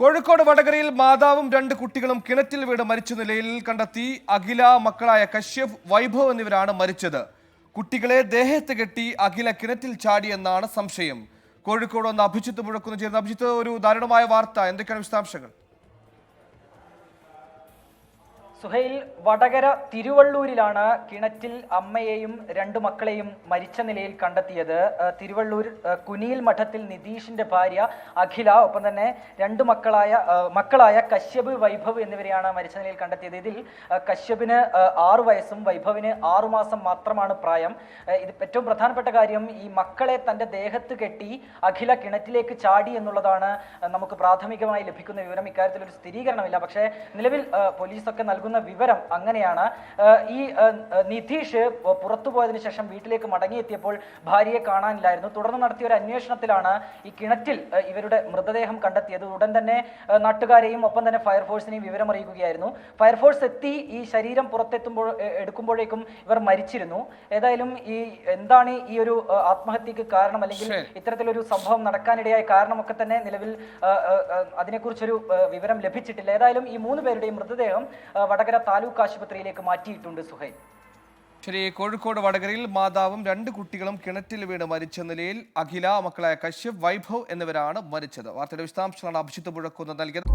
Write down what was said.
കോഴിക്കോട് വടകരയിൽ മാതാവും രണ്ട് കുട്ടികളും കിണറ്റിൽ വീട് മരിച്ച നിലയിൽ കണ്ടെത്തി അഖില മക്കളായ കശ്യപ് വൈഭവ് എന്നിവരാണ് മരിച്ചത്. കുട്ടികളെ ദേഹത്ത് കെട്ടി അഖില കിണറ്റിൽ ചാടിയെന്നാണ് സംശയം. കോഴിക്കോട് ഒന്ന് അഭിജിത്ത് മുഴക്കുന്നു ചേർന്ന് അഭിജിത്ത് ഒരു ദാരുണമായ വാർത്ത. എന്തൊക്കെയാണ് വിശദാംശങ്ങൾ? സുഹൈൽ വടകര തിരുവള്ളൂരിലാണ് കിണറ്റിൽ അമ്മയെയും രണ്ട് മക്കളെയും മരിച്ച നിലയിൽ കണ്ടെത്തിയത്. തിരുവള്ളൂർ കുനിയിൽ മഠത്തിൽ നിതീഷിന്റെ ഭാര്യ അഖില ഒപ്പം തന്നെ രണ്ട് മക്കളായ മക്കളായ കശ്യപ് വൈഭവ് എന്നിവരെയാണ് മരിച്ച നിലയിൽ കണ്ടെത്തിയത്. ഇതിൽ കശ്യപിന് ആറു വയസ്സും വൈഭവിന് ആറുമാസം മാത്രമാണ് പ്രായം. ഇത് ഏറ്റവും പ്രധാനപ്പെട്ട കാര്യം ഈ മക്കളെ തന്റെ ദേഹത്ത് കെട്ടി അഖില കിണറ്റിലേക്ക് ചാടി എന്നുള്ളതാണ് നമുക്ക് പ്രാഥമികമായി ലഭിക്കുന്ന വിവരം. ഇക്കാര്യത്തിൽ ഒരു സ്ഥിരീകരണമില്ല. പക്ഷേ നിലവിൽ പോലീസൊക്കെ നൽകുന്ന വിവരം അങ്ങനെയാണ്. ഈ നിധീഷ് പുറത്തു പോയതിനു ശേഷം വീട്ടിലേക്ക് മടങ്ങിയെത്തിയപ്പോൾ ഭാര്യയെ കാണാനില്ലായിരുന്നു. തുടർന്ന് നടത്തിയ ഒരു അന്വേഷണത്തിലാണ് ഈ കിണറ്റിൽ ഇവരുടെ മൃതദേഹം കണ്ടെത്തിയത്. ഉടൻ തന്നെ നാട്ടുകാരെയും ഒപ്പം തന്നെ ഫയർഫോഴ്സിനെയും വിവരം അറിയിക്കുകയായിരുന്നു ഫയർഫോഴ്സ് എത്തി ഈ ശരീരം പുറത്തെത്തുമ്പോൾ എടുക്കുമ്പോഴേക്കും ഇവർ മരിച്ചിരുന്നു. ഏതായാലും ഈ എന്താണ് ഈ ഒരു ആത്മഹത്യക്ക് കാരണം അല്ലെങ്കിൽ. ഇത്തരത്തിലൊരു സംഭവം നടക്കാനിടയായ കാരണമൊക്കെ തന്നെ നിലവിൽ അതിനെക്കുറിച്ചൊരു വിവരം ലഭിച്ചിട്ടില്ല. ഏതായാലും ഈ മൂന്ന് പേരുടെയും മൃതദേഹം വടകര താലൂക്ക് ആശുപത്രിയിലേക്ക് മാറ്റിയിട്ടുണ്ട് സുഹൈൽ. ശരി കോഴിക്കോട് വടകരയിൽ മാതാവും രണ്ട് കുട്ടികളും കിണറ്റിൽ വീണ് മരിച്ച നിലയിൽ അഖില മക്കളായ കശ്യപ് വൈഭവ് എന്നിവരാണ് മരിച്ചത്. വാർത്തയുടെ വിശദാംശങ്ങളാണ് അഭിജിത്ത് മുഴക്കുന്ന നൽകിയത്.